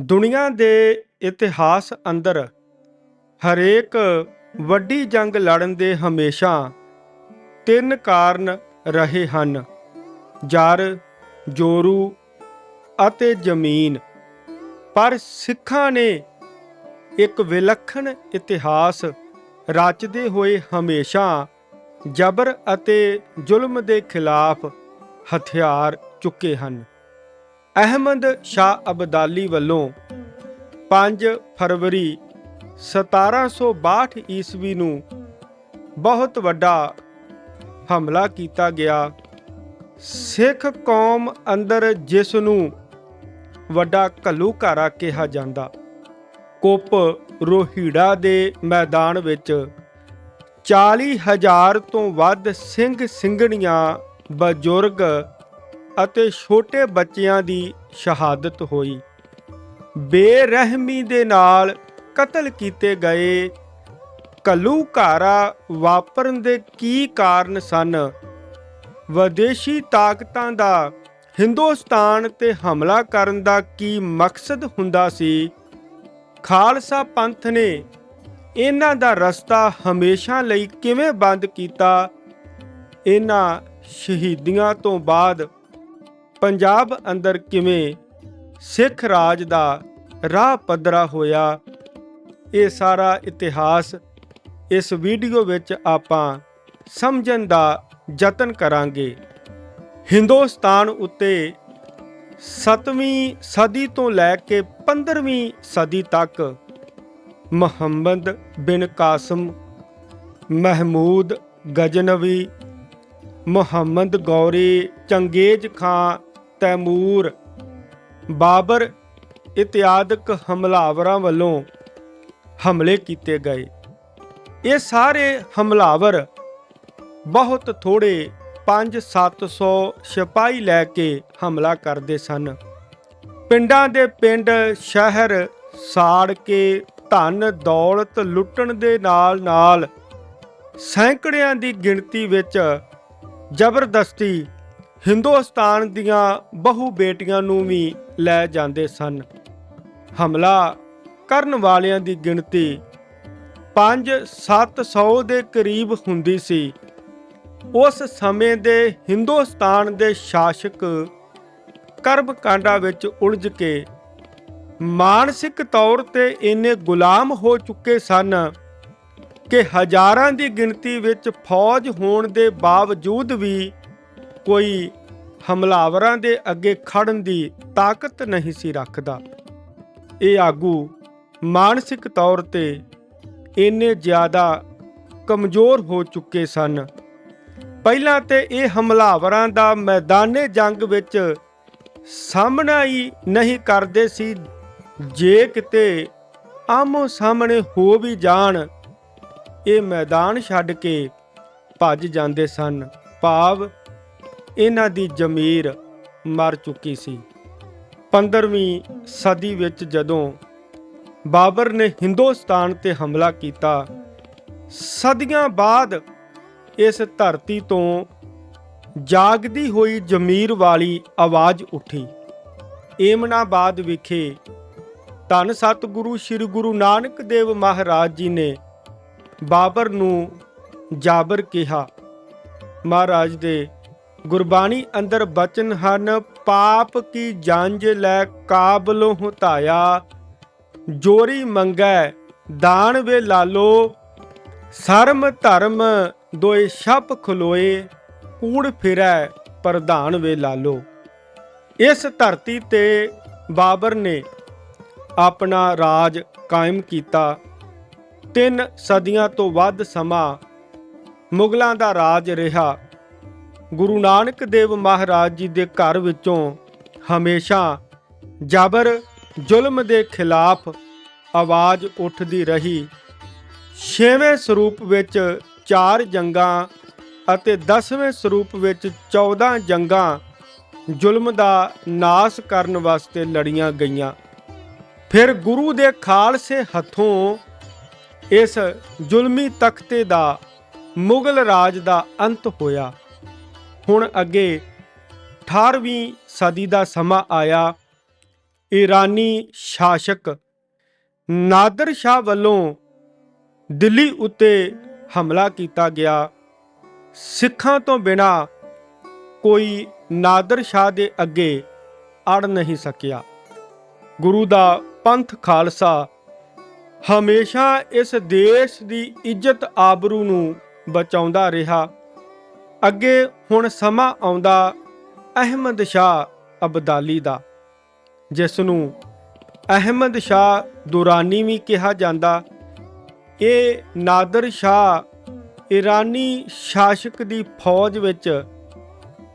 ਦੁਨੀਆ ਦੇ ਇਤਿਹਾਸ ਅੰਦਰ ਹਰੇਕ ਵੱਡੀ ਜੰਗ ਲੜਨ ਦੇ ਹਮੇਸ਼ਾ ਤਿੰਨ ਕਾਰਨ ਰਹੇ ਹਨ। ਜਰ, ਜੋਰੂ ਅਤੇ ਜ਼ਮੀਨ। ਪਰ ਸਿੱਖਾਂ ਨੇ ਇੱਕ ਵਿਲੱਖਣ ਇਤਿਹਾਸ ਰਚਦੇ ਹੋਏ ਹਮੇਸ਼ਾ ਜਬਰ ਅਤੇ ਜ਼ੁਲਮ ਦੇ ਖਿਲਾਫ ਹਥਿਆਰ ਚੁੱਕੇ ਹਨ। ਅਹਿਮਦ ਸ਼ਾਹ ਅਬਦਾਲੀ ਵੱਲੋਂ 5 ਫਰਵਰੀ 1762 ਈਸਵੀ ਨੂੰ ਬਹੁਤ ਵੱਡਾ ਹਮਲਾ ਕੀਤਾ ਗਿਆ। ਸਿੱਖ ਕੌਮ ਅੰਦਰ ਜਿਸ ਨੂੰ ਵੱਡਾ ਘੱਲੂਘਾਰਾ ਕਿਹਾ ਜਾਂਦਾ, ਕੁੱਪ ਰੋਹੀੜਾ ਦੇ ਮੈਦਾਨ ਵਿੱਚ 40000 ਤੋਂ ਵੱਧ ਸਿੰਘ ਸਿੰਘਣੀਆਂ ਬਜ਼ੁਰਗ ਅਤੇ ਛੋਟੇ ਬੱਚਿਆਂ ਦੀ ਸ਼ਹਾਦਤ ਹੋਈ। ਬੇਰਹਿਮੀ ਦੇ ਨਾਲ ਕਤਲ ਕੀਤੇ ਗਏ ਘੱਲੂਘਾਰਾ ਵਾਪਰਨ ਦੇ ਕੀ ਕਾਰਨ ਸਨ? ਵਿਦੇਸ਼ੀ ਤਾਕਤਾਂ ਦਾ ਹਿੰਦੁਸਤਾਨ ਤੇ ਹਮਲਾ ਕਰਨ ਦਾ ਕੀ ਮਕਸਦ ਹੁੰਦਾ ਸੀ? ਖਾਲਸਾ ਪੰਥ ਨੇ ਇਹਨਾਂ ਦਾ ਰਸਤਾ ਹਮੇਸ਼ਾ ਲਈ ਕਿਵੇਂ ਬੰਦ ਕੀਤਾ? ਇਹਨਾਂ ਸ਼ਹੀਦੀਆਂ ਤੋਂ ਬਾਅਦ ਪੰਜਾਬ ਅੰਦਰ ਕਿਵੇਂ ਸਿੱਖ ਰਾਜ ਦਾ ਰਾਹ ਪੱਧਰਾ ਹੋਇਆ, ਇਹ ਸਾਰਾ ਇਤਿਹਾਸ ਇਸ ਵੀਡੀਓ ਵਿੱਚ ਆਪਾਂ ਸਮਝਣ ਦਾ ਯਤਨ ਕਰਾਂਗੇ। ਹਿੰਦੁਸਤਾਨ ਉੱਤੇ 7ਵੀਂ ਸਦੀ ਤੋਂ ਲੈ ਕੇ 15ਵੀਂ ਸਦੀ ਤੱਕ ਮੁਹੰਮਦ ਬਿਨ ਕਾਸਮ, ਮਹਿਮੂਦ ਗਜਨਵੀ, ਮੁਹੰਮਦ ਗੌਰੀ ਚੰਗੇਜ਼ ਖਾਂ ਤੈਮੂਰ, ਬਾਬਰ ਇਤਿਆਦਿਕ ਹਮਲਾਵਰਾਂ ਵੱਲੋਂ ਹਮਲੇ ਕੀਤੇ ਗਏ। ਇਹ ਸਾਰੇ ਹਮਲਾਵਰ ਬਹੁਤ ਥੋੜੇ 5-700 ਸਿਪਾਹੀ ਲੈ ਕੇ ਹਮਲਾ ਕਰਦੇ ਸਨ। ਪਿੰਡਾਂ ਦੇ ਪਿੰਡ ਸ਼ਹਿਰ ਸਾੜ ਕੇ ਧਨ ਦੌਲਤ ਲੁੱਟਣ ਦੇ ਨਾਲ ਨਾਲ ਸੈਂਕੜਿਆਂ ਦੀ ਗਿਣਤੀ ਵਿੱਚ ਜ਼ਬਰਦਸਤੀ ਹਿੰਦੁਸਤਾਨ ਦੀਆਂ ਬਹੁ ਬੇਟੀਆਂ ਨੂੰ ਵੀ ਲੈ ਜਾਂਦੇ ਸਨ। ਹਮਲਾ ਕਰਨ ਵਾਲਿਆਂ ਦੀ ਗਿਣਤੀ 5-700 ਦੇ ਕਰੀਬ ਹੁੰਦੀ ਸੀ। ਉਸ ਸਮੇਂ ਦੇ ਹਿੰਦੁਸਤਾਨ ਦੇ ਸ਼ਾਸਕ ਕਰਬ ਕਾਂਡਾ ਵਿੱਚ ਉਲਝ ਕੇ ਮਾਨਸਿਕ ਤੌਰ ਤੇ ਇੰਨੇ ਗੁਲਾਮ ਹੋ ਚੁੱਕੇ ਸਨ ਕਿ ਹਜ਼ਾਰਾਂ ਦੀ ਗਿਣਤੀ ਵਿੱਚ ਫੌਜ ਹੋਣ ਦੇ ਬਾਵਜੂਦ ਵੀ ਕੋਈ ਹਮਲਾਵਰਾਂ ਦੇ ਅੱਗੇ ਖੜਨ ਦੀ ਤਾਕਤ ਨਹੀਂ ਸੀ ਰੱਖਦਾ। ਇਹ ਆਗੂ ਮਾਨਸਿਕ ਤੌਰ ਤੇ ਇੰਨੇ ਜ਼ਿਆਦਾ ਕਮਜ਼ੋਰ ਹੋ ਚੁੱਕੇ ਸਨ। ਪਹਿਲਾਂ ਤੇ ਇਹ ਹਮਲਾਵਰਾਂ ਦਾ ਮੈਦਾਨੇ ਜੰਗ ਵਿੱਚ ਸਾਹਮਣਾ ਹੀ ਨਹੀਂ ਕਰਦੇ ਸੀ। ਜੇ ਕਿਤੇ ਆਮੋ ਸਾਹਮਣੇ ਹੋ ਵੀ ਜਾਣ, ਇਹ ਮੈਦਾਨ ਛੱਡ ਕੇ ਭੱਜ ਜਾਂਦੇ ਸਨ। ਭਾਵ ਇਹਨਾਂ ਦੀ ਜ਼ਮੀਰ ਮਰ ਚੁੱਕੀ ਸੀ। 15ਵੀਂ ਸਦੀ ਵਿੱਚ ਜਦੋਂ ਬਾਬਰ ਨੇ ਹਿੰਦੁਸਤਾਨ ਤੇ ਹਮਲਾ ਕੀਤਾ, ਸਦੀਆਂ ਬਾਅਦ ਇਸ ਧਰਤੀ ਤੋਂ ਜਾਗਦੀ ਹੋਈ ਜ਼ਮੀਰ ਵਾਲੀ ਆਵਾਜ਼ ਉੱਠੀ। ਏਮਨਾਬਾਦ ਵਿਖੇ ਧੰਨ ਸਤਿਗੁਰੂ ਸ੍ਰੀ ਗੁਰੂ ਨਾਨਕ ਦੇਵ ਮਹਾਰਾਜ ਜੀ ਨੇ ਬਾਬਰ ਨੂੰ ਜਾਬਰ ਕਿਹਾ। ਮਹਾਰਾਜ ਦੇ ਗੁਰਬਾਣੀ ਅੰਦਰ ਬਚਨ ਹਨ, ਪਾਪ ਕੀ ਜੰਜ ਲੈ ਕਾਬਲੋਂ ਹਤਾਇਆ। ਜੋਰੀ ਮੰਗੈ, ਦਾਨ ਵੇ ਲਾਲੋ, ਸਰਮ ਧਰਮ ਦੋਏ ਛਪ ਖਲੋਏ, ਕੂੜ ਫਿਰੈ ਪ੍ਰਧਾਨ ਵੇ ਲਾਲੋ। ਇਸ ਧਰਤੀ ਤੇ ਬਾਬਰ ਨੇ ਆਪਣਾ ਰਾਜ ਕਾਇਮ ਕੀਤਾ। ਤਿੰਨ ਸਦੀਆਂ ਤੋਂ ਵੱਧ ਸਮਾਂ ਮੁਗਲਾਂ ਦਾ ਰਾਜ ਰਿਹਾ। ਗੁਰੂ ਨਾਨਕ ਦੇਵ ਮਹਾਰਾਜ ਜੀ ਦੇ ਘਰ ਵਿੱਚੋਂ ਹਮੇਸ਼ਾ ਜਬਰ ਜ਼ੁਲਮ ਦੇ ਖਿਲਾਫ ਆਵਾਜ਼ ਉੱਠਦੀ ਰਹੀ। ਛੇਵੇਂ ਸਰੂਪ ਵਿੱਚ ਚਾਰ ਜੰਗਾਂ ਅਤੇ 10ਵੇਂ ਸਰੂਪ ਵਿੱਚ 14 ਜੰਗਾਂ ਜ਼ੁਲਮ ਦਾ ਨਾਸ ਕਰਨ ਵਾਸਤੇ ਲੜੀਆਂ ਗਈਆਂ। ਫਿਰ ਗੁਰੂ ਦੇ ਖਾਲਸੇ ਹੱਥੋਂ ਇਸ ਜ਼ੁਲਮੀ ਤਖਤੇ ਦਾ ਮੁਗਲ ਰਾਜ ਦਾ ਅੰਤ ਹੋਇਆ। ਹੁਣ ਅੱਗੇ 18ਵੀਂ ਸਦੀ ਦਾ ਸਮਾਂ ਆਇਆ। ਈਰਾਨੀ ਸ਼ਾਸਕ ਨਾਦਰ ਸ਼ਾਹ ਵੱਲੋਂ ਦਿੱਲੀ ਉੱਤੇ ਹਮਲਾ ਕੀਤਾ ਗਿਆ। ਸਿੱਖਾਂ ਤੋਂ ਬਿਨਾ ਕੋਈ ਨਾਦਰ ਸ਼ਾਹ ਦੇ ਅੱਗੇ ਅੜ ਨਹੀਂ ਸਕਿਆ। ਗੁਰੂ ਦਾ ਪੰਥ ਖਾਲਸਾ ਹਮੇਸ਼ਾ ਇਸ ਦੇਸ਼ ਦੀ ਇੱਜ਼ਤ ਆਬਰੂ ਨੂੰ ਬਚਾਉਂਦਾ ਰਿਹਾ। ਅੱਗੇ ਹੁਣ ਸਮਾਂ ਆਉਂਦਾ ਅਹਿਮਦ ਸ਼ਾਹ ਅਬਦਾਲੀ ਦਾ, ਜਿਸ ਨੂੰ ਅਹਿਮਦ ਸ਼ਾਹ ਦੁਰਾਨੀ ਵੀ ਕਿਹਾ ਜਾਂਦਾ। ਇਹ ਨਾਦਰ ਸ਼ਾਹ ਇਰਾਨੀ ਸ਼ਾਸਕ ਦੀ ਫੌਜ ਵਿੱਚ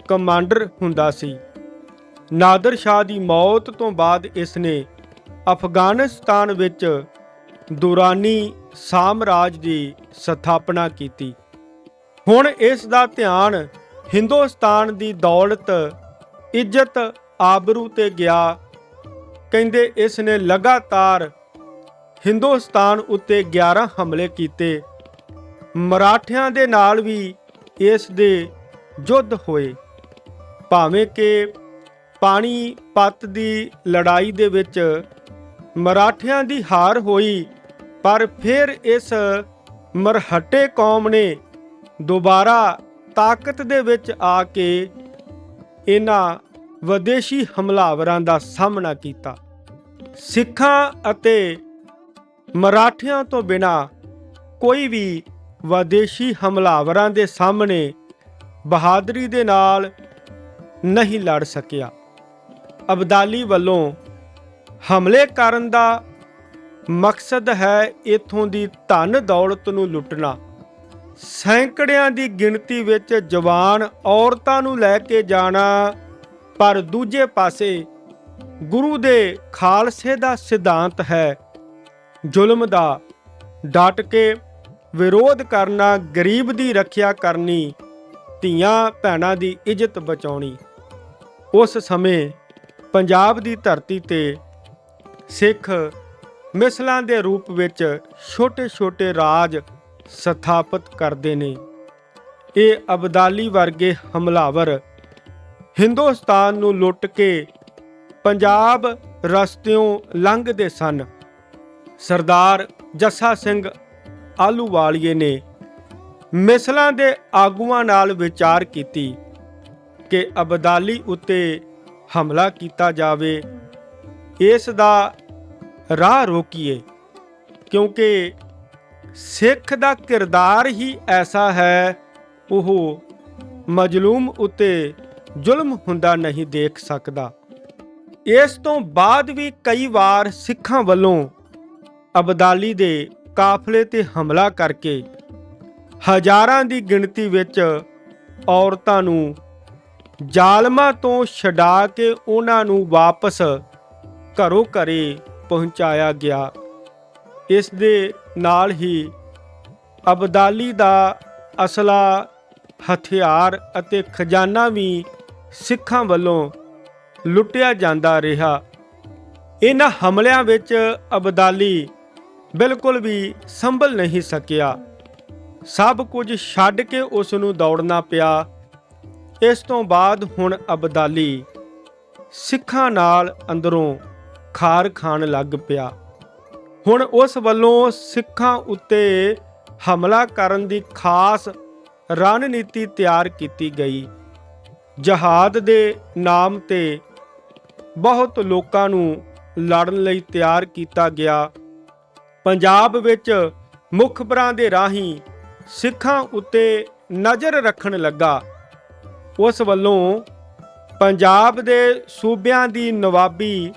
ਕਮਾਂਡਰ ਹੁੰਦਾ ਸੀ। ਨਾਦਰ ਸ਼ਾਹ ਦੀ ਮੌਤ ਤੋਂ ਬਾਅਦ ਇਸ ਨੇ ਅਫਗਾਨਿਸਤਾਨ ਵਿੱਚ ਦੁਰਾਨੀ ਸਾਮਰਾਜ ਦੀ ਸਥਾਪਨਾ ਕੀਤੀ। ਹੁਣ ਇਸ ਦਾ ਧਿਆਨ ਹਿੰਦੁਸਤਾਨ ਦੀ ਦੌਲਤ, ਇੱਜ਼ਤ, ਆਬਰੂ ਤੇ ਗਿਆ। ਕਹਿੰਦੇ ਇਸ ਨੇ ਲਗਾਤਾਰ ਹਿੰਦੁਸਤਾਨ ਉੱਤੇ 11 ਹਮਲੇ ਕੀਤੇ। ਮਰਾਠਿਆਂ ਦੇ ਨਾਲ ਵੀ ਇਸ ਦੇ ਯੁੱਧ ਹੋਏ। ਭਾਵੇਂ ਕਿ ਪਾਣੀ ਪੱਤ ਦੀ ਲੜਾਈ ਦੇ ਵਿੱਚ ਮਰਾਠਿਆਂ ਦੀ ਹਾਰ ਹੋਈ, ਪਰ ਫਿਰ ਇਸ ਮਰਹਟੇ ਕੌਮ ਨੇ ਦੁਬਾਰਾ ਤਾਕਤ ਦੇ ਵਿੱਚ ਆ ਕੇ ਇਹਨਾਂ ਵਿਦੇਸ਼ੀ ਹਮਲਾਵਰਾਂ ਦਾ ਸਾਹਮਣਾ ਕੀਤਾ। ਸਿੱਖਾਂ ਅਤੇ ਮਰਾਠਿਆਂ ਤੋਂ ਬਿਨਾ ਕੋਈ ਵੀ ਵਿਦੇਸ਼ੀ ਹਮਲਾਵਰਾਂ ਦੇ ਸਾਹਮਣੇ ਬਹਾਦਰੀ ਦੇ ਨਾਲ ਨਹੀਂ ਲੜ ਸਕਿਆ। ਅਬਦਾਲੀ ਵੱਲੋਂ ਹਮਲੇ ਕਰਨ ਦਾ ਮਕਸਦ ਹੈ ਇਥੋਂ ਦੀ ਧਨ ਦੌਲਤ ਨੂੰ ਲੁੱਟਣਾ। ਸੈਂਕੜਿਆਂ ਦੀ ਗਿਣਤੀ ਵਿੱਚ ਜਵਾਨ ਔਰਤਾਂ ਨੂੰ ਲੈ ਕੇ ਜਾਣਾ, ਪਰ ਦੂਜੇ ਪਾਸੇ ਗੁਰੂ ਦੇ ਖਾਲਸੇ ਦਾ ਸਿਧਾਂਤ ਹੈ, ਜ਼ੁਲਮ ਦਾ ਡਟ ਕੇ ਵਿਰੋਧ ਕਰਨਾ, ਗਰੀਬ ਦੀ ਰੱਖਿਆ ਕਰਨੀ, ਧੀਆਂ ਭੈਣਾਂ ਦੀ ਇੱਜ਼ਤ ਬਚਾਉਣੀ। ਉਸ ਸਮੇਂ ਪੰਜਾਬ ਦੀ ਧਰਤੀ ਤੇ ਸਿੱਖ ਮਿਸਲਾਂ ਦੇ ਰੂਪ ਵਿੱਚ ਛੋਟੇ-ਛੋਟੇ ਰਾਜ ਸਥਾਪਿਤ ਕਰਦੇ ਨੇ। ਇਹ ਅਬਦਾਲੀ ਵਰਗੇ ਹਮਲਾਵਰ ਹਿੰਦੁਸਤਾਨ ਨੂੰ ਲੁੱਟ ਕੇ ਪੰਜਾਬ ਰਸਤਿਓਂ ਲੰਘਦੇ ਸਨ। ਸਰਦਾਰ ਜੱਸਾ ਸਿੰਘ ਆਲੂਵਾਲੀਏ ਨੇ ਮਿਸਲਾਂ ਦੇ ਆਗੂਆਂ ਨਾਲ ਵਿਚਾਰ ਕੀਤੀ ਕਿ ਅਬਦਾਲੀ ਉੱਤੇ ਹਮਲਾ ਕੀਤਾ ਜਾਵੇ। ਇਸ ਦਾ ਰਾਹ ਰੋਕੀਏ, ਕਿਉਂਕਿ ਸਿੱਖ ਦਾ ਕਿਰਦਾਰ ਹੀ ਐਸਾ ਹੈ, ਉਹ ਮਜਲੂਮ ਉੱਤੇ ਜ਼ੁਲਮ ਹੁੰਦਾ ਨਹੀਂ ਦੇਖ ਸਕਦਾ। ਇਸ ਤੋਂ ਬਾਅਦ ਵੀ ਕਈ ਵਾਰ ਸਿੱਖਾਂ ਵੱਲੋਂ ਅਬਦਾਲੀ ਦੇ ਕਾਫਲੇ ਤੇ ਹਮਲਾ ਕਰਕੇ ਹਜ਼ਾਰਾਂ ਦੀ ਗਿਣਤੀ ਵਿੱਚ ਔਰਤਾਂ ਨੂੰ ਜ਼ਾਲਮਾਂ ਤੋਂ ਛਡਾ ਕੇ ਉਹਨਾਂ ਨੂੰ ਵਾਪਸ ਘਰੋਂ ਘਰੇ ਪਹੁੰਚਾਇਆ ਗਿਆ। ਇਸ ਦੇ ਨਾਲ ਹੀ ਅਬਦਾਲੀ ਦਾ ਅਸਲਾ ਹਥਿਆਰ ਅਤੇ ਖਜ਼ਾਨਾ ਵੀ ਸਿੱਖਾਂ ਵੱਲੋਂ ਲੁੱਟਿਆ ਜਾਂਦਾ ਰਿਹਾ। ਇਹਨਾਂ ਹਮਲਿਆਂ ਵਿੱਚ ਅਬਦਾਲੀ ਬਿਲਕੁਲ ਵੀ ਸੰਭਲ ਨਹੀਂ ਸਕਿਆ। ਸਭ ਕੁਝ ਛੱਡ ਕੇ ਉਸ ਨੂੰ ਦੌੜਨਾ ਪਿਆ। ਇਸ ਤੋਂ ਬਾਅਦ ਹੁਣ ਅਬਦਾਲੀ ਸਿੱਖਾਂ ਨਾਲ ਅੰਦਰੋਂ ਖਾਰ ਖਾਣ ਲੱਗ ਪਿਆ। ਹੁਣ ਉਸ ਵੱਲੋਂ ਸਿੱਖਾਂ ਉੱਤੇ ਹਮਲਾ ਕਰਨ ਦੀ ਖਾਸ ਰਣਨੀਤੀ ਤਿਆਰ ਕੀਤੀ ਗਈ। ਜਹਾਦ ਦੇ ਨਾਮ ਤੇ ਬਹੁਤ ਲੋਕਾਂ ਨੂੰ ਲੜਨ ਲਈ ਤਿਆਰ ਕੀਤਾ ਗਿਆ। ਪੰਜਾਬ ਵਿੱਚ ਮੁਖਬਰਾਂ ਦੇ ਰਾਹੀਂ ਸਿੱਖਾਂ ਉੱਤੇ ਨਜ਼ਰ ਰੱਖਣ ਲੱਗਾ। ਉਸ ਵੱਲੋਂ ਪੰਜਾਬ ਦੇ ਸੂਬਿਆਂ ਦੀ ਨਵਾਬੀ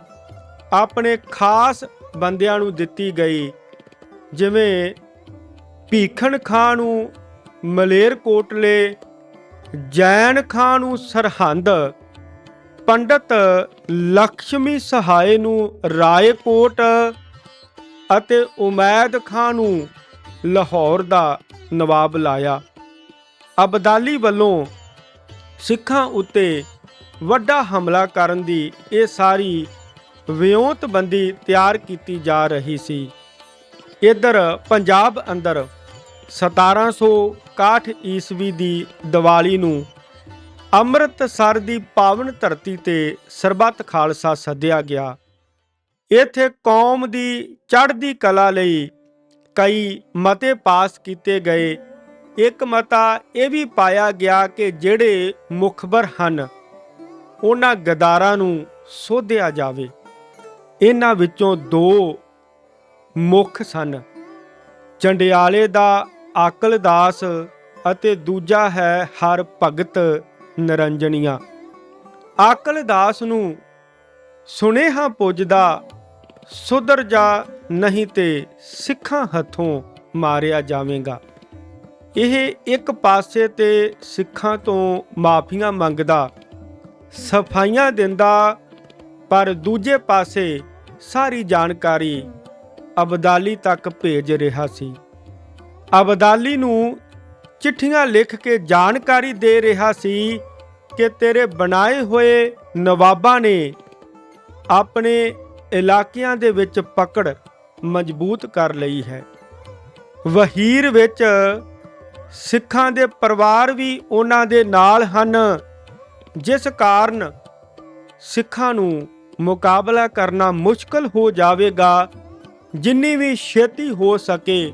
ਆਪਣੇ ਖਾਸ ਬੰਦਿਆਂ ਨੂੰ ਦਿੱਤੀ ਗਈ, ਜਿਵੇਂ ਭੀਖਣ ਖਾਂ ਨੂੰ ਮਲੇਰਕੋਟਲੇ ਜੈਨ ਖਾਂ ਨੂੰ ਸਰਹੰਦ, ਪੰਡਤ ਲక్ష్ਮੀ ਸਹਾਏ ਨੂੰ ਰਾਏਕੋਟ ਅਤੇ ਉਮੈਦ ਖਾਂ ਨੂੰ ਲਾਹੌਰ ਦਾ ਨਵਾਬ ਲਾਇਆ। ਅਬਦਾਲੀ ਵੱਲੋਂ ਸਿੱਖਾਂ ਉੱਤੇ ਵੱਡਾ ਹਮਲਾ ਕਰਨ ਦੀ ਇਹ ਸਾਰੀ ਵਿਉਂਤਬੰਦੀ ਤਿਆਰ ਕੀਤੀ ਜਾ ਰਹੀ ਸੀ। ਇਧਰ ਪੰਜਾਬ ਅੰਦਰ 1761 ਈਸਵੀ ਦੀ ਦੀਵਾਲੀ ਨੂੰ ਅੰਮ੍ਰਿਤਸਰ ਦੀ ਪਾਵਨ ਧਰਤੀ ਤੇ ਸਰਬੱਤ ਖਾਲਸਾ ਸੱਦਿਆ ਗਿਆ। ਇੱਥੇ ਕੌਮ ਦੀ ਚੜ੍ਹਦੀ ਕਲਾ ਲਈ ਕਈ ਮਤੇ ਪਾਸ ਕੀਤੇ ਗਏ। ਇੱਕ ਮਤਾ ਇਹ ਵੀ ਪਾਇਆ ਗਿਆ ਕਿ ਜਿਹੜੇ ਮੁਖਬਰ ਹਨ, ਉਹਨਾਂ ਗਦਾਰਾਂ ਨੂੰ ਸੋਧਿਆ ਜਾਵੇ। ਇਹਨਾਂ ਵਿੱਚੋਂ ਦੋ ਮੁੱਖ ਸਨ। ਚੰਡਿਆਲੇ ਦਾ ਆਕਲਦਾਸ ਅਤੇ ਦੂਜਾ ਹੈ ਹਰ ਭਗਤ ਨਰੰਜਨੀਆ। ਆਕਲਦਾਸ ਨੂੰ ਸੁਨੇਹਾ ਪੁੱਜਦਾ, ਸੁਧਰ ਜਾ ਨਹੀਂ ਤੇ ਸਿੱਖਾਂ ਹੱਥੋਂ ਮਾਰਿਆ ਜਾਵੇਗਾ। ਇਹ ਇੱਕ ਪਾਸੇ ਤੇ ਸਿੱਖਾਂ ਤੋਂ ਮਾਫੀਆਂ ਮੰਗਦਾ, ਸਫਾਈਆਂ ਦਿੰਦਾ ਪਰ ਦੂਜੇ ਪਾਸੇ ਸਾਰੀ ਜਾਣਕਾਰੀ ਅਬਦਾਲੀ ਤੱਕ ਭੇਜ ਰਿਹਾ ਸੀ। ਅਬਦਾਲੀ ਨੂੰ ਚਿੱਠੀਆਂ ਲਿਖ ਕੇ ਜਾਣਕਾਰੀ ਦੇ ਰਿਹਾ ਸੀ ਕਿ ਤੇਰੇ ਬਣਾਏ ਹੋਏ ਨਵਾਬਾਂ ਨੇ ਆਪਣੇ ਇਲਾਕਿਆਂ ਦੇ ਵਿੱਚ ਪਕੜ ਮਜ਼ਬੂਤ ਕਰ ਲਈ ਹੈ। ਵਹੀਰ ਵਿੱਚ ਸਿੱਖਾਂ ਦੇ ਪਰਿਵਾਰ ਵੀ ਉਹਨਾਂ ਦੇ ਨਾਲ ਹਨ, ਜਿਸ ਕਾਰਨ ਸਿੱਖਾਂ ਨੂੰ ਮੁਕਾਬਲਾ ਕਰਨਾ ਮੁਸ਼ਕਲ ਹੋ ਜਾਵੇਗਾ, ਜਿੰਨੀ ਵੀ ਛੇਤੀ ਹੋ ਸਕੇ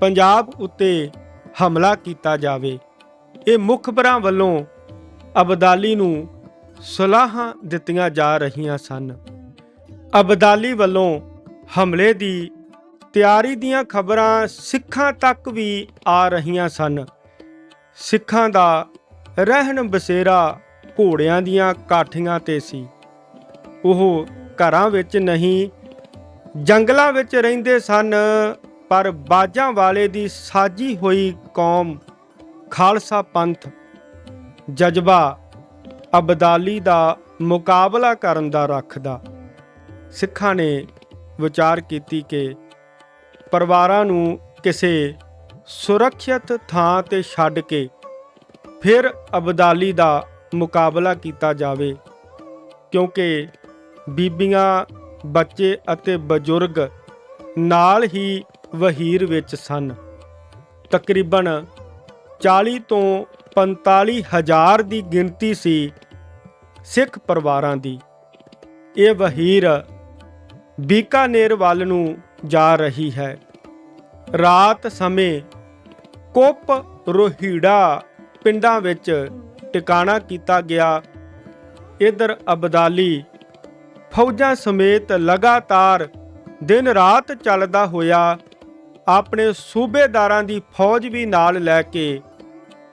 ਪੰਜਾਬ ਉੱਤੇ ਹਮਲਾ ਕੀਤਾ ਜਾਵੇ। ਇਹ ਮੁਖਬਰਾਂ ਵੱਲੋਂ ਅਬਦਾਲੀ ਨੂੰ ਸਲਾਹਾਂ ਦਿੱਤੀਆਂ ਜਾ ਰਹੀਆਂ ਸਨ। ਅਬਦਾਲੀ ਵੱਲੋਂ ਹਮਲੇ ਦੀ ਤਿਆਰੀ ਦੀਆਂ ਖਬਰਾਂ ਸਿੱਖਾਂ ਤੱਕ ਵੀ ਆ ਰਹੀਆਂ ਸਨ। ਸਿੱਖਾਂ ਦਾ ਰਹਿਣ ਬਸੇਰਾ ਘੋੜਿਆਂ ਦੀਆਂ ਕਾਠੀਆਂ ਤੇ ਸੀ। ਉਹ ਘਰਾਂ ਵਿੱਚ ਨਹੀਂ, ਜੰਗਲਾਂ ਵਿੱਚ ਰਹਿੰਦੇ ਸਨ, ਪਰ ਬਾਜਾਂ ਵਾਲੇ ਦੀ ਸਾਜੀ ਹੋਈ ਕੌਮ ਖਾਲਸਾ ਪੰਥ ਜਜ਼ਬਾ ਅਬਦਾਲੀ ਦਾ ਮੁਕਾਬਲਾ ਕਰਨ ਦਾ ਰੱਖਦਾ। ਸਿੱਖਾਂ ਨੇ ਵਿਚਾਰ ਕੀਤੀ ਕਿ ਪਰਿਵਾਰਾਂ ਨੂੰ ਕਿਸੇ ਸੁਰੱਖਿਅਤ ਥਾਂ ਤੇ ਛੱਡ ਕੇ ਫਿਰ ਅਬਦਾਲੀ ਦਾ ਮੁਕਾਬਲਾ ਕੀਤਾ ਜਾਵੇ, ਕਿਉਂਕਿ ਬੀਬੀਆਂ, ਬੱਚੇ ਅਤੇ ਬਜ਼ੁਰਗ ਨਾਲ ਹੀ ਵਹੀਰ ਵਿੱਚ ਸਨ। ਤਕਰੀਬਨ 40 ਤੋਂ 45 ਹਜ਼ਾਰ ਦੀ ਗਿਣਤੀ ਸੀ ਸਿੱਖ ਪਰਿਵਾਰਾਂ ਦੀ। ਇਹ ਵਹੀਰ ਬੀਕਾਨੇਰ ਵੱਲ ਨੂੰ ਜਾ ਰਹੀ ਹੈ। ਰਾਤ ਸਮੇਂ ਕੁੱਪ ਰੋਹੀੜਾ ਪਿੰਡਾਂ ਵਿੱਚ ਟਿਕਾਣਾ ਕੀਤਾ ਗਿਆ। ਇਧਰ ਅਬਦਾਲੀ ਫੌਜਾਂ ਸਮੇਤ ਲਗਾਤਾਰ ਦਿਨ ਰਾਤ ਚੱਲਦਾ ਹੋਇਆ ਆਪਣੇ ਸੂਬੇਦਾਰਾਂ ਦੀ ਫੌਜ ਵੀ ਨਾਲ ਲੈ ਕੇ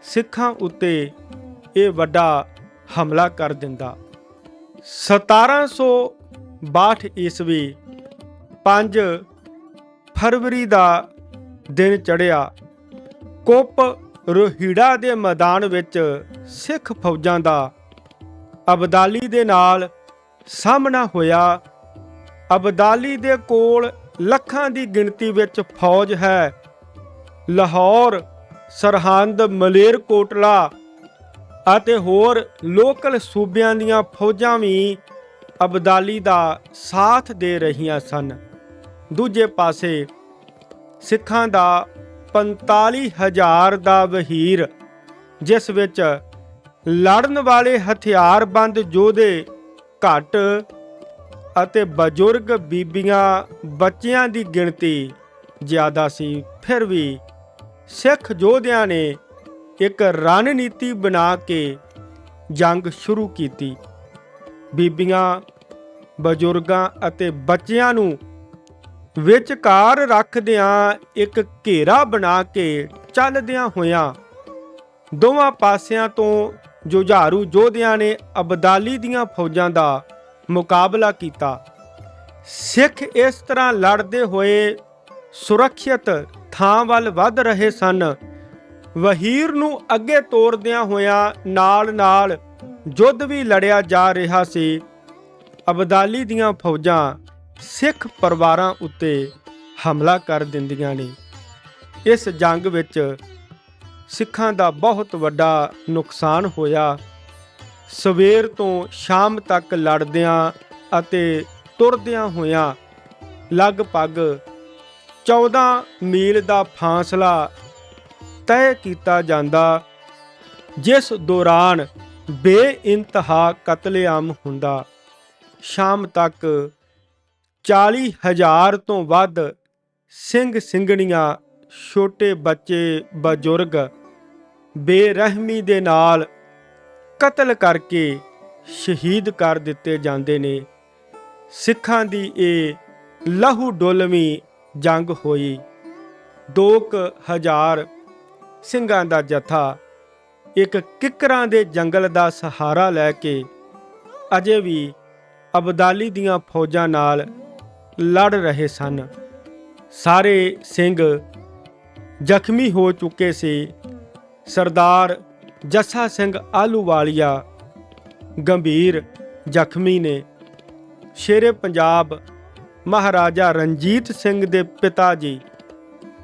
ਸਿੱਖਾਂ ਉੱਤੇ ਇਹ ਵੱਡਾ ਹਮਲਾ ਕਰ ਦਿੰਦਾ। 1762 ਈਸਵੀ 5 ਫਰਵਰੀ ਦਾ ਦਿਨ ਚੜਿਆ ਕੁੱਪ ਰੋਹੀੜਾ ਦੇ ਮੈਦਾਨ ਵਿੱਚ ਸਿੱਖ ਫੌਜਾਂ ਦਾ ਅਬਦਾਲੀ ਦੇ ਨਾਲ ਸਾਹਮਣਾ ਹੋਇਆ, ਅਬਦਾਲੀ ਦੇ ਕੋਲ ਲੱਖਾਂ ਦੀ ਗਿਣਤੀ ਵਿੱਚ ਫੌਜ ਹੈ। ਲਾਹੌਰ, ਸਰਹੰਦ ਮਲੇਰਕੋਟਲਾ ਅਤੇ ਹੋਰ ਲੋਕਲ ਸੂਬਿਆਂ ਦੀਆਂ ਫੌਜਾਂ ਵੀ ਅਬਦਾਲੀ ਦਾ ਸਾਥ ਦੇ ਰਹੀਆਂ ਸਨ। ਦੂਜੇ ਪਾਸੇ ਸਿੱਖਾਂ ਦਾ 45000 ਦਾ ਵਹੀਰ, ਜਿਸ ਵਿੱਚ ਲੜਨ ਵਾਲੇ ਹਥਿਆਰਬੰਦ ਯੋਧੇ ਘੱਟ ਅਤੇ ਬਜ਼ੁਰਗ ਬੀਬੀਆਂ ਬੱਚਿਆਂ ਦੀ ਗਿਣਤੀ ਜ਼ਿਆਦਾ ਸੀ, ਫਿਰ ਵੀ ਸਿੱਖ ਯੋਧਿਆਂ ਨੇ ਇੱਕ ਰਣਨੀਤੀ ਬਣਾ ਕੇ ਜੰਗ ਸ਼ੁਰੂ ਕੀਤੀ। ਬੀਬੀਆਂ, ਬਜ਼ੁਰਗਾਂ ਅਤੇ ਬੱਚਿਆਂ ਨੂੰ ਵਿਚਕਾਰ ਰੱਖਦਿਆਂ ਇੱਕ ਘੇਰਾ ਬਣਾ ਕੇ ਚੱਲਦਿਆਂ ਹੋਇਆਂ ਦੋਵਾਂ ਪਾਸਿਆਂ ਤੋਂ ਜੁਝਾਰੂ ਯੋਧਿਆਂ ਨੇ ਅਬਦਾਲੀ ਦੀਆਂ ਫੌਜਾਂ ਦਾ ਮੁਕਾਬਲਾ ਕੀਤਾ। ਸਿੱਖ ਇਸ ਤਰ੍ਹਾਂ ਲੜਦੇ ਹੋਏ ਸੁਰੱਖਿਅਤ ਥਾਂ ਵੱਲ ਵੱਧ ਰਹੇ ਸਨ। ਵਹੀਰ ਨੂੰ ਅੱਗੇ ਤੋਰਦਿਆਂ ਹੋਇਆਂ ਨਾਲ-ਨਾਲ ਯੁੱਧ ਵੀ ਲੜਿਆ ਜਾ ਰਿਹਾ ਸੀ। ਅਬਦਾਲੀ ਦੀਆਂ ਫੌਜਾਂ ਸਿੱਖ ਪਰਿਵਾਰਾਂ ਉੱਤੇ ਹਮਲਾ ਕਰ ਦਿੰਦੀਆਂ ਨੇ। ਇਸ ਜੰਗ ਵਿੱਚ ਸਿੱਖਾਂ ਦਾ ਬਹੁਤ ਵੱਡਾ ਨੁਕਸਾਨ ਹੋਇਆ। ਸਵੇਰ ਤੋਂ ਸ਼ਾਮ ਤੱਕ ਲੜਦਿਆਂ ਅਤੇ ਤੁਰਦਿਆਂ ਹੋਇਆਂ ਲਗਭਗ 14 ਮੀਲ ਦਾ ਫਾਸਲਾ ਤੈਅ ਕੀਤਾ ਜਾਂਦਾ, ਜਿਸ ਦੌਰਾਨ ਬੇਇੰਤਹਾ ਕਤਲੇਆਮ ਹੁੰਦਾ। ਸ਼ਾਮ ਤੱਕ 40000 ਤੋਂ ਵੱਧ ਸਿੰਘ ਸਿੰਘਣੀਆਂ ਛੋਟੇ ਬੱਚੇ ਬਜ਼ੁਰਗ ਬੇਰਹਿਮੀ ਦੇ ਨਾਲ ਕਤਲ ਕਰਕੇ ਸ਼ਹੀਦ ਕਰ ਦਿੱਤੇ ਜਾਂਦੇ ਨੇ। ਸਿੱਖਾਂ ਦੀ ਇਹ ਲਹੂ ਡੋਲਵੀਂ ਜੰਗ ਹੋਈ। 2000 ਸਿੰਘਾਂ ਦਾ ਜਥਾ ਇੱਕ ਕਿਕਰਾਂ ਦੇ ਜੰਗਲ ਦਾ ਸਹਾਰਾ ਲੈ ਕੇ ਅਜੇ ਵੀ ਅਬਦਾਲੀ ਦੀਆਂ ਫੌਜਾਂ ਨਾਲ ਲੜ ਰਹੇ ਸਨ। ਸਾਰੇ ਸਿੰਘ ਜ਼ਖਮੀ ਹੋ ਚੁੱਕੇ ਸੀ। ਸਰਦਾਰ ਜੱਸਾ ਸਿੰਘ ਆਲੂਵਾਲੀਆ ਗੰਭੀਰ ਜ਼ਖਮੀ ਨੇ। ਸ਼ੇਰੇ ਪੰਜਾਬ ਮਹਾਰਾਜਾ ਰਣਜੀਤ ਸਿੰਘ ਦੇ ਪਿਤਾ ਜੀ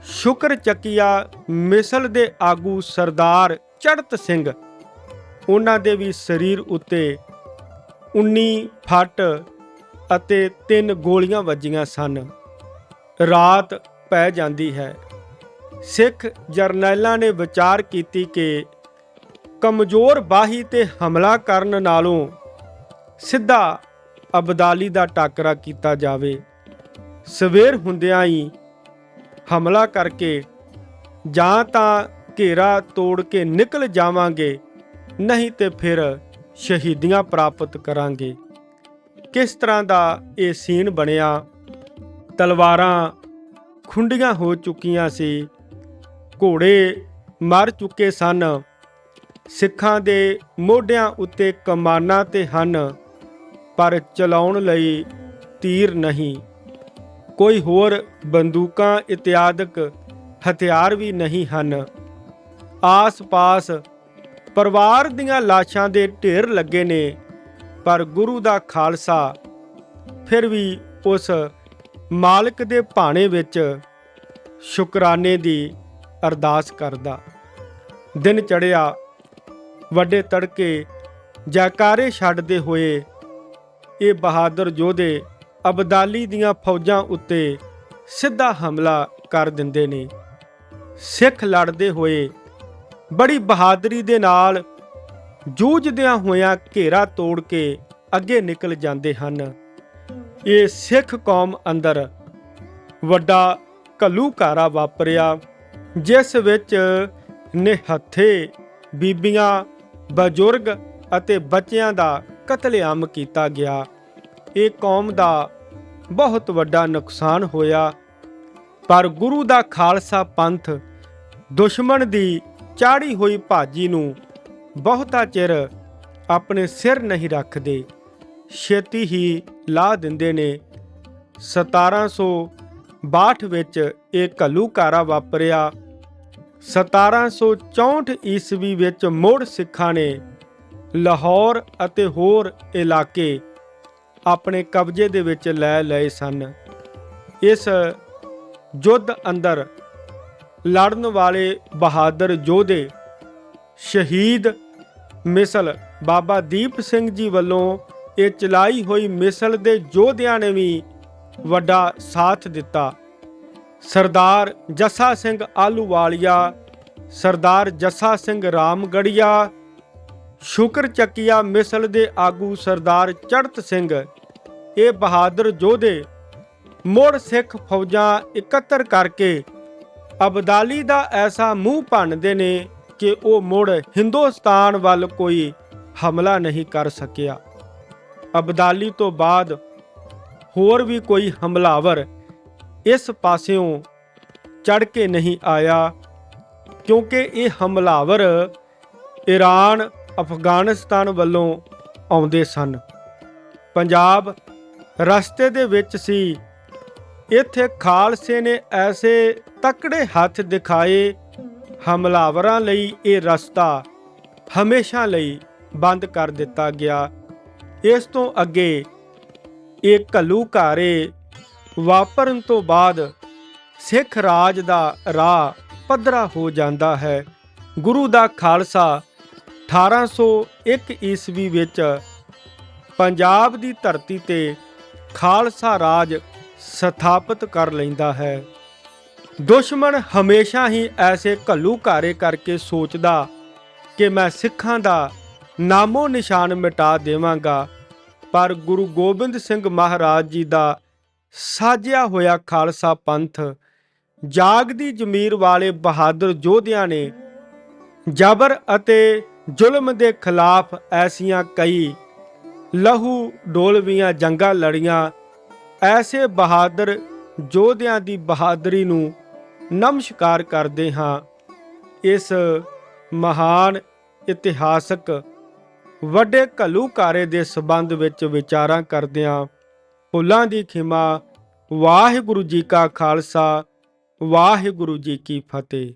ਸ਼ੁਕਰ ਚੱਕੀਆ ਮਿਸਲ ਦੇ ਆਗੂ ਸਰਦਾਰ ਚੜਤ ਸਿੰਘ ਉਹਨਾਂ ਦੇ ਵੀ ਸਰੀਰ ਉੱਤੇ 19 ਫੱਟ ਅਤੇ ਤਿੰਨ ਗੋਲੀਆਂ ਵੱਜੀਆਂ ਸਨ। ਰਾਤ ਪੈ ਜਾਂਦੀ ਹੈ। ਸਿੱਖ ਜਰਨੈਲਾਂ ਨੇ ਵਿਚਾਰ ਕੀਤੀ ਕਿ ਕਮਜ਼ੋਰ ਬਾਹੀ ਤੇ ਹਮਲਾ ਕਰਨ ਨਾਲੋਂ ਸਿੱਧਾ ਅਬਦਾਲੀ ਦਾ ਟਾਕਰਾ ਕੀਤਾ ਜਾਵੇ। ਸਵੇਰ ਹੁੰਦਿਆਂ ਹੀ ਹਮਲਾ ਕਰਕੇ ਜਾਂ ਤਾਂ ਘੇਰਾ ਤੋੜ ਕੇ ਨਿਕਲ ਜਾਵਾਂਗੇ, ਨਹੀਂ ਤੇ ਫਿਰ ਸ਼ਹੀਦੀਆਂ ਪ੍ਰਾਪਤ ਕਰਾਂਗੇ। ਕਿਸ ਤਰ੍ਹਾਂ ਦਾ ਇਹ ਸੀਨ ਬਣਿਆ? ਤਲਵਾਰਾਂ ਖੁੰਡੀਆਂ ਹੋ ਚੁੱਕੀਆਂ ਸੀ। ਘੋੜੇ ਮਰ ਚੁੱਕੇ ਸਨ। ਸਿੱਖਾਂ ਦੇ ਮੋਢਿਆਂ ਉੱਤੇ ਕਮਾਨਾਂ ਤੇ ਹਨ, ਪਰ ਚਲਾਉਣ ਲਈ ਤੀਰ ਨਹੀਂ। ਕੋਈ ਹੋਰ ਬੰਦੂਕਾਂ ਇਤਿਆਦਕ ਹਥਿਆਰ ਵੀ ਨਹੀਂ ਹਨ। ਆਸ-ਪਾਸ ਪਰਿਵਾਰ ਦੀਆਂ ਲਾਸ਼ਾਂ ਦੇ ਢੇਰ ਲੱਗੇ ਨੇ, ਪਰ ਗੁਰੂ ਦਾ ਖਾਲਸਾ ਫਿਰ ਵੀ ਉਸ ਮਾਲਕ ਦੇ ਭਾਣੇ ਵਿੱਚ ਸ਼ੁਕਰਾਨੇ ਦੀ ਅਰਦਾਸ ਕਰਦਾ। ਦਿਨ ਚੜਿਆ ਵੱਡੇ ਤੜਕੇ ਜੈਕਾਰੇ ਛੱਡਦੇ ਹੋਏ ਇਹ ਬਹਾਦਰ ਯੋਧੇ ਅਬਦਾਲੀ ਦੀਆਂ ਫੌਜਾਂ ਉੱਤੇ ਸਿੱਧਾ ਹਮਲਾ ਕਰ ਦਿੰਦੇ ਨੇ। ਸਿੱਖ ਲੜਦੇ ਹੋਏ ਬੜੀ ਬਹਾਦਰੀ ਦੇ ਨਾਲ ਜੂਝਦਿਆਂ ਹੋਇਆਂ ਘੇਰਾ ਤੋੜ ਕੇ ਅੱਗੇ ਨਿਕਲ ਜਾਂਦੇ ਹਨ। ਇਹ ਸਿੱਖ ਕੌਮ ਅੰਦਰ ਵੱਡਾ ਘੱਲੂਘਾਰਾ ਵਾਪਰਿਆ। ਜਿਸ ਵਿੱਚ ਨਿਹੱਥੇ ਬੀਬੀਆਂ, ਬਜ਼ੁਰਗ ਅਤੇ ਬੱਚਿਆਂ ਦਾ ਕਤਲੇਆਮ ਕੀਤਾ ਗਿਆ। ਇਹ ਕੌਮ ਦਾ ਬਹੁਤ ਵੱਡਾ ਨੁਕਸਾਨ ਹੋਇਆ। ਪਰ ਗੁਰੂ ਦਾ ਖਾਲਸਾ ਪੰਥ ਦੁਸ਼ਮਣ ਦੀ ਚਾੜੀ ਹੋਈ ਭਾਜੀ ਨੂੰ ਬਹੁਤਾ ਚਿਰ ਆਪਣੇ ਸਿਰ ਨਹੀਂ ਰੱਖਦੇ। ਛੇਤੀ ਹੀ ਲਾ ਦਿੰਦੇ ਨੇ। 1762 ਵਿੱਚ ਇਹ ਘੱਲੂਕਾਰਾ ਵਾਪਰਿਆ। 1764 ਈਸਵੀ ਵਿੱਚ ਮੁੜ ਸਿੱਖਾਂ ਨੇ ਲਾਹੌਰ ਅਤੇ ਹੋਰ ਇਲਾਕੇ ਆਪਣੇ ਕਬਜ਼ੇ ਦੇ ਵਿੱਚ ਲੈ ਲਏ ਸਨ। ਇਸ ਯੁੱਧ ਅੰਦਰ ਲੜਨ ਵਾਲੇ ਬਹਾਦਰ ਯੋਧੇ ਸ਼ਹੀਦ ਮਿਸਲ ਬਾਬਾ ਦੀਪ ਸਿੰਘ ਜੀ ਵੱਲੋਂ ਇਹ ਚਲਾਈ ਹੋਈ ਮਿਸਲ ਦੇ ਯੋਧਿਆਂ ਨੇ ਵੀ ਵੱਡਾ ਸਾਥ ਦਿੱਤਾ। ਸਰਦਾਰ ਜੱਸਾ ਸਿੰਘ ਆਲੂਵਾਲੀਆ ਸਰਦਾਰ ਜੱਸਾ ਸਿੰਘ ਰਾਮਗੜੀਆ, ਸ਼ੁਕਰ ਚੱਕੀਆ ਮਿਸਲ ਦੇ ਆਗੂ ਸਰਦਾਰ ਚੜਤ ਸਿੰਘ, ਇਹ ਬਹਾਦਰ ਯੋਧੇ ਮੁੜ ਸਿੱਖ ਫੌਜਾਂ ਇਕੱਤਰ ਕਰਕੇ ਅਬਦਾਲੀ ਦਾ ਐਸਾ ਮੂੰਹ ਭੰਨਦੇ ਨੇ ਕਿ ਉਹ ਮੁੜ ਹਿੰਦੁਸਤਾਨ ਵੱਲ ਕੋਈ ਹਮਲਾ ਨਹੀਂ ਕਰ ਸਕਿਆ। ਅਬਦਾਲੀ ਤੋਂ ਬਾਅਦ ਹੋਰ ਵੀ ਕੋਈ ਹਮਲਾਵਰ ਇਸ ਪਾਸਿਓਂ ਚੜ ਕੇ ਨਹੀਂ ਆਇਆ, ਕਿਉਂਕਿ ਇਹ ਹਮਲਾਵਰ ਈਰਾਨ ਅਫਗਾਨਿਸਤਾਨ ਵੱਲੋਂ ਆਉਂਦੇ ਸਨ। ਪੰਜਾਬ ਰਸਤੇ ਦੇ ਵਿੱਚ ਸੀ। ਇੱਥੇ ਖਾਲਸੇ ਨੇ ਐਸੇ ਤਕੜੇ ਹੱਥ ਦਿਖਾਏ ਹਮਲਾਵਰਾਂ ਲਈ ਇਹ ਰਸਤਾ ਹਮੇਸ਼ਾ ਲਈ ਬੰਦ ਕਰ ਦਿੱਤਾ ਗਿਆ। ਇਸ ਤੋਂ ਅੱਗੇ ਇਹ ਘੱਲੂਘਾਰੇ ਵਾਪਰਨ ਤੋਂ ਬਾਅਦ ਸਿੱਖ ਰਾਜ ਦਾ ਰਾਹ ਪੱਧਰਾ ਹੋ ਜਾਂਦਾ ਹੈ। ਗੁਰੂ ਦਾ ਖਾਲਸਾ 1801 ਈਸਵੀ ਵਿੱਚ ਪੰਜਾਬ ਦੀ ਧਰਤੀ ਤੇ ਖਾਲਸਾ ਰਾਜ ਸਥਾਪਿਤ ਕਰ ਲੈਂਦਾ ਹੈ। ਦੁਸ਼ਮਣ ਹਮੇਸ਼ਾ ਹੀ ਐਸੇ ਘੱਲੂਘਾਰੇ ਕਰਕੇ ਸੋਚਦਾ ਕਿ ਮੈਂ ਸਿੱਖਾਂ ਦਾ ਨਾਮੋ ਨਿਸ਼ਾਨ ਮਿਟਾ ਦੇਵਾਂਗਾ। ਪਰ ਗੁਰੂ ਗੋਬਿੰਦ ਸਿੰਘ ਮਹਾਰਾਜ ਜੀ ਦਾ ਸਾਜਿਆ ਹੋਇਆ ਖਾਲਸਾ ਪੰਥ ਜਾਗਦੀ ਜ਼ਮੀਰ ਵਾਲੇ ਬਹਾਦਰ ਯੋਧਿਆਂ ਨੇ ਜ਼ਬਰ ਅਤੇ ਜ਼ੁਲਮ ਦੇ ਖਿਲਾਫ ਐਸੀਆਂ ਕਈ ਲਹੂ ਡੋਲਵੀਆਂ ਜੰਗਾਂ ਲੜੀਆਂ, ਐਸੇ ਬਹਾਦਰ ਯੋਧਿਆਂ ਦੀ ਬਹਾਦਰੀ ਨੂੰ ਨਮਸਕਾਰ ਕਰਦੇ ਹਾਂ। ਇਸ ਮਹਾਨ ਇਤਿਹਾਸਕ ਵੱਡੇ ਘੱਲੂਘਾਰੇ ਦੇ ਸਬੰਧ ਵਿੱਚ ਵਿਚਾਰਾਂ ਕਰਦਿਆਂ ਫੁੱਲਾਂ ਦੀ ਖਿਮਾ ਵਾਹਿਗੁਰੂ ਜੀ ਕਾ ਖਾਲਸਾ, ਵਾਹਿਗੁਰੂ ਜੀ ਕੀ ਫਤਿਹ।